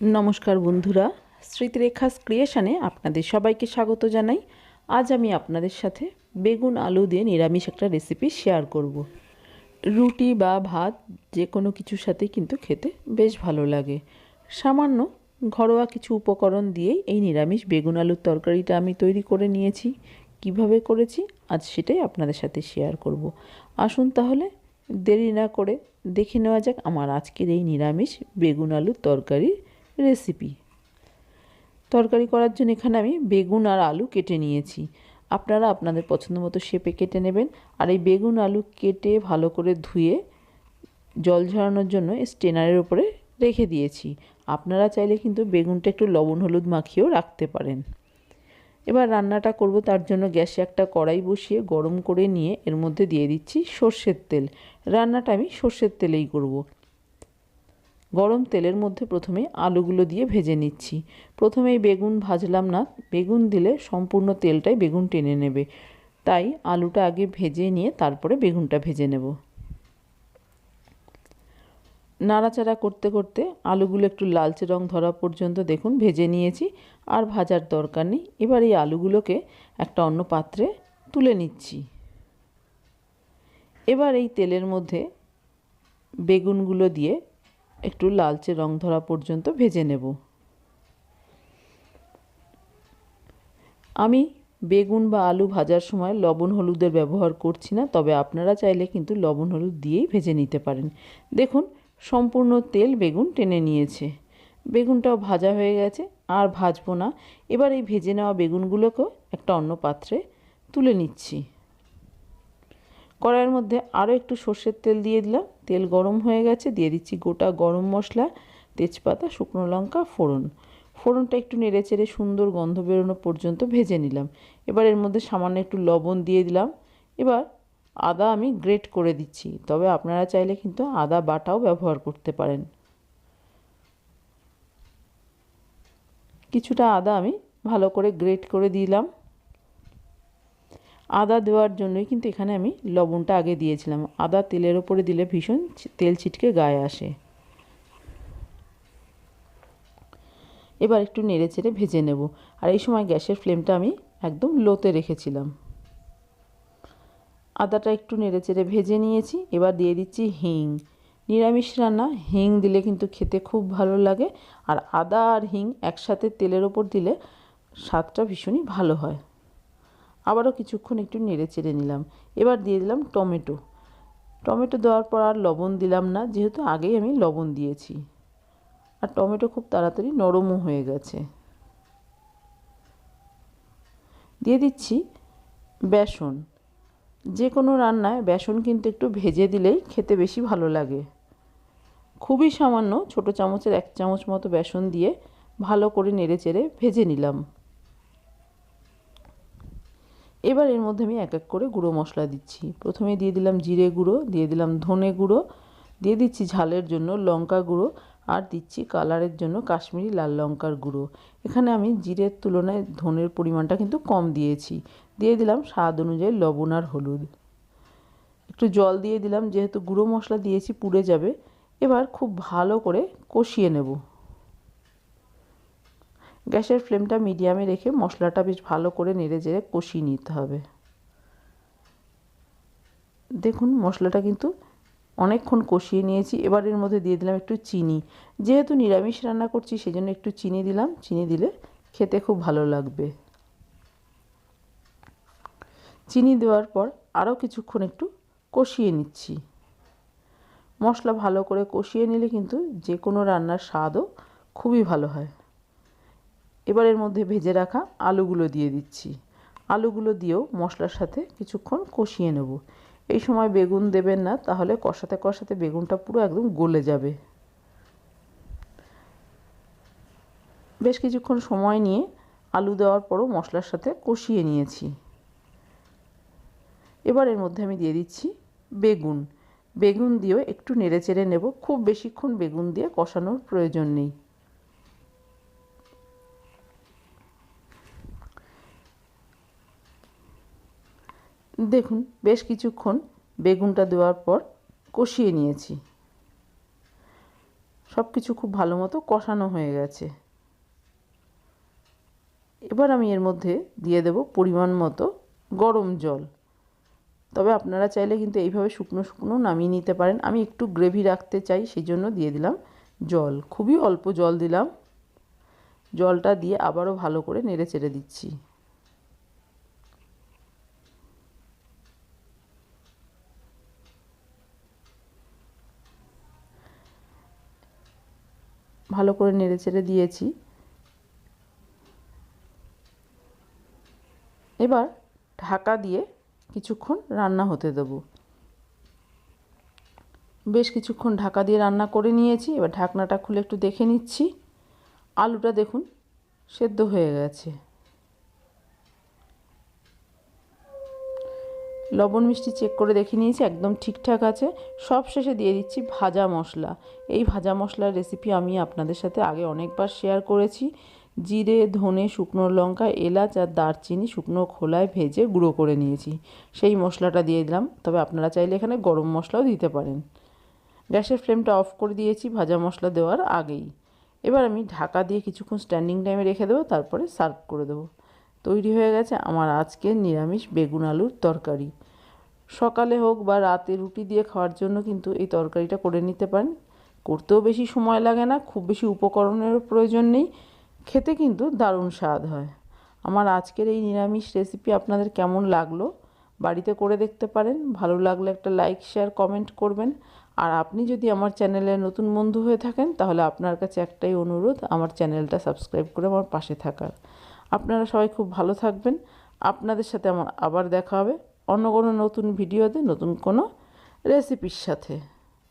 নমস্কার বন্ধুরা, স্মৃতিরেখাস ক্রিয়েশনে আপনাদের সবাইকে স্বাগত জানাই আজ আমি আপনাদের সাথে বেগুন আলু দিয়ে নিরামিষ একটা রেসিপি শেয়ার করব। রুটি বা ভাত যে কোনো কিছুর সাথে কিন্তু খেতে বেশ ভালো লাগে সামান্য ঘরোয়া কিছু উপকরণ দিয়েই এই নিরামিষ বেগুন আলুর তরকারিটা আমি তৈরি করে নিয়েছি কীভাবে করেছি আজ সেটাই আপনাদের সাথে শেয়ার করব। আসুন তাহলে দেরি না করে দেখে নেওয়া যাক আমার আজকের এই নিরামিষ বেগুন আলুর তরকারির রেসিপি তরকারি করার জন্য এখানে আমি বেগুন আর আলু কেটে নিয়েছি। আপনারা আপনাদের পছন্দ মতো শেপে কেটে নেবেন। আর এই বেগুন আলু কেটে ভালো করে ধুয়ে জল ঝরানোর জন্য স্টেনারের উপরে রেখে দিয়েছি। আপনারা চাইলে কিন্তু বেগুনটা একটু লবণ হলুদ মাখিয়েও রাখতে পারেন। এবার রান্নাটা করব, তার জন্য গ্যাসে একটা কড়াই বসিয়ে গরম করে নিয়ে এর মধ্যে দিয়ে দিচ্ছি সর্ষের তেল। রান্নাটা আমি সর্ষের তেলেই করব। গরম তেলের মধ্যে প্রথমে আলুগুলো দিয়ে ভেজে নিচ্ছি। প্রথমেই বেগুন ভাজলাম না, বেগুন দিলে সম্পূর্ণ তেলটাই বেগুন টেনে নেবে। তাই আলুটা আগে ভেজে নিয়ে তারপরে বেগুনটা ভেজে নেব। নাড়াচাড়া করতে করতে আলুগুলো একটু লালচে রং ধরা পর্যন্ত দেখুন, ভেজে নিয়েছি। আর ভাজার দরকার নেই। এবার এই আলুগুলোকে একটা অন্য পাত্রে তুলে নিচ্ছি। এবার এই তেলের মধ্যে বেগুনগুলো দিয়ে একটু লালচে রং ধরা পর্যন্ত ভেজে নেব। আমি বেগুন বা আলু ভাজার সময় লবণ হলুদের ব্যবহার করছি না, তবে আপনারা চাইলে কিন্তু লবণ হলুদ দিয়েই ভেজে নিতে পারেন। দেখুন, সম্পূর্ণ তেল বেগুন টেনে নিয়েছে। বেগুনটাও ভাজা হয়ে গেছে, আর ভাজবো না। এবার এই ভেজে নেওয়া বেগুনগুলোকেও একটা অন্য পাত্রে তুলে নিচ্ছি। কড়াইয়ের মধ্যে আরও একটু সর্ষের তেল দিয়ে দিলাম। তেল গরম হয়ে গেছে, দিয়ে দিচ্ছি গোটা গরম মশলা, তেজপাতা, শুকনো লঙ্কা, ফোড়ন। ফোড়নটা একটু নেড়ে চেড়ে সুন্দর গন্ধ বেরোনো পর্যন্ত ভেজে নিলাম। এবার এর মধ্যে সামান্য একটু লবণ দিয়ে দিলাম। এবার আদা আমি গ্রেট করে দিচ্ছি, তবে আপনারা চাইলে কিন্তু আদা বাটাও ব্যবহার করতে পারেন। কিছুটা আদা আমি ভালো করে গ্রেট করে দিলাম। আদা দেওয়ার জন্যই কিন্তু এখানে আমি লবণটা আগে দিয়েছিলাম। আদা তেলের ওপরে দিলে ভীষণ তেল ছিটকে গায়ে আসে। এবার একটু নেড়ে চেড়ে ভেজে নেব। আর এই সময় গ্যাসের ফ্লেমটা আমি একদম লোতে রেখেছিলাম। আদাটা একটু নেড়ে চেড়ে ভেজে নিয়েছি। এবার দিয়ে দিচ্ছি হিং। নিরামিষ রান্না, হিং দিলে কিন্তু খেতে খুব ভালো লাগে। আর আদা আর হিং একসাথে তেলের ওপর দিলে স্বাদটা ভীষণই ভালো হয়। আবারও কিছুক্ষণ একটু নেড়ে চেড়ে নিলাম। এবার দিয়ে দিলাম টমেটো। টমেটো দেওয়ার পর আর লবণ দিলাম না, যেহেতু আগেই আমি লবণ দিয়েছি। আর টমেটো খুব তাড়াতাড়ি নরমও হয়ে গেছে। দিয়ে দিচ্ছি বেসন। যে কোনো রান্নায় বেসন কিন্তু একটু ভেজে দিলেই খেতে বেশি ভালো লাগে। খুবই সামান্য ছোটো চামচের এক চামচ মতো বেসন দিয়ে ভালো করে নেড়ে চেড়ে ভেজে নিলাম। এবার এর মধ্যে আমি এক এক করে গুঁড়ো মশলা দিচ্ছি। প্রথমে দিয়ে দিলাম জিরে গুঁড়ো, দিয়ে দিলাম ধনে গুঁড়ো, দিয়ে দিচ্ছি ঝালের জন্য লঙ্কা গুঁড়ো আর দিচ্ছি কালারের জন্য কাশ্মীরি লাল লঙ্কার গুঁড়ো। এখানে আমি জিরের তুলনায় ধনের পরিমাণটা কিন্তু কম দিয়েছি। দিয়ে দিলাম স্বাদ অনুযায়ী লবণ আর হলুদ। একটু জল দিয়ে দিলাম, যেহেতু গুঁড়ো মশলা দিয়েছি পুড়ে যাবে, এবার খুব ভালো করে কষিয়ে নেব। গ্যাসের ফ্লেমটা মিডিয়ামে রেখে মশলাটা বেশ ভালো করে নেড়ে জেড়ে কষিয়ে নিতে হবে। দেখুন, মশলাটা কিন্তু অনেকক্ষণ কষিয়ে নিয়েছি। এবার এর মধ্যে দিয়ে দিলাম একটু চিনি। যেহেতু নিরামিষ রান্না করছি, সেজন্য একটু চিনি দিলাম। চিনি দিলে খেতে খুব ভালো লাগবে। চিনি দেওয়ার পর আরও কিছুক্ষণ একটু কষিয়ে নিচ্ছি। মশলা ভালো করে কষিয়ে নিলে কিন্তু যে কোনো রান্নার স্বাদও খুবই ভালো হয়। এবার এর মধ্যে ভেজে রাখা আলুগুলো দিয়ে দিচ্ছি। আলুগুলো দিয়েও মশলার সাথে কিছুক্ষণ কষিয়ে নেব। এই সময় বেগুন দেবেন না, তাহলে কষাতে কষাতে বেগুনটা পুরো একদম গলে যাবে। বেশ কিছুক্ষণ সময় নিয়ে আলু দেওয়ার পরও মশলার সাথে কষিয়ে নিয়েছি। এবার এর মধ্যে আমি দিয়ে দিচ্ছি বেগুন। বেগুন দিয়েও একটু নেড়ে চেড়ে নেব, খুব বেশিক্ষণ বেগুন দিয়ে কষানোর প্রয়োজন নেই। দেখুন, বেশ কিছুক্ষণ বেগুনটা দেওয়ার পর কষিয়ে নিয়েছি। সব কিছু খুব ভালো মতো কষানো হয়ে গেছে। এবার আমি এর মধ্যে দিয়ে দেব পরিমাণ মতো গরম জল। তবে আপনারা চাইলে কিন্তু এইভাবে শুকনো শুকনো নামিয়ে নিতে পারেন। আমি একটু গ্রেভি রাখতে চাই সেই জন্য দিয়ে দিলাম জল। খুবই অল্প জল দিলাম। জলটা দিয়ে আবারও ভালো করে নেড়ে চেড়ে দিচ্ছি। ভালো করে নেড়ে চেড়ে দিয়েছি। এবার ঢাকা দিয়ে কিছুক্ষণ রান্না হতে দেব। বেশ কিছুক্ষণ ঢাকা দিয়ে রান্না করে নিয়েছি, এবার ঢাকনাটা খুলে একটু দেখে নিচ্ছি। আলুটা দেখুন, সেদ্ধ হয়ে গেছে। লবণ মিষ্টি চেক করে দেখে নিয়েছি, একদম ঠিকঠাক আছে। সব শেষে দিয়ে দিচ্ছি ভাজা মশলা। এই ভাজা মশলার রেসিপি আমি আপনাদের সাথে আগে অনেকবার শেয়ার করেছি। জিরে, ধনে, শুকনো লঙ্কা, এলাচ আর দারচিনি শুকনো খোলায় ভেজে গুঁড়ো করে নিয়েছি। সেই মশলাটা দিয়ে দিলাম। তবে আপনারা চাইলে এখানে গরম মশলাও দিতে পারেন। গ্যাসের ফ্লেমটা অফ করে দিয়েছি ভাজা মশলা দেওয়ার আগেই। এবার আমি ঢাকা দিয়ে কিছুক্ষণ স্ট্যান্ডিং টাইমে রেখে দেবো, তারপরে সার্ভ করে দেবো। তৈরি হয়ে গেছে আমার আজকের নিরামিষ বেগুন আলুর তরকারি। সকালে হোক বা রাতে রুটি দিয়ে খাওয়ার জন্য কিন্তু এই তরকারিটা করে নিতে পারেন। করতেও বেশি সময় লাগে না, খুব বেশি উপকরণেরও প্রয়োজন নেই। খেতে কিন্তু দারুণ স্বাদ হয়। আমার আজকের এই নিরামিষ রেসিপি আপনাদের কেমন লাগল? বাড়িতে করে দেখতে পারেন। ভালো লাগলে একটা লাইক শেয়ার কমেন্ট করবেন। আর আপনি যদি আমার চ্যানেলে নতুন বন্ধু হয়ে থাকেন, তাহলে আপনার কাছে একটাই অনুরোধ, আমার চ্যানেলটা সাবস্ক্রাইব করে আমার পাশে থাকার। আপনারা সবাই খুব ভালো থাকবেন। আপনাদের সাথে আমার আবার দেখা হবে অন্য কোনো নতুন ভিডিওতে, নতুন কোনো রেসিপির সাথে।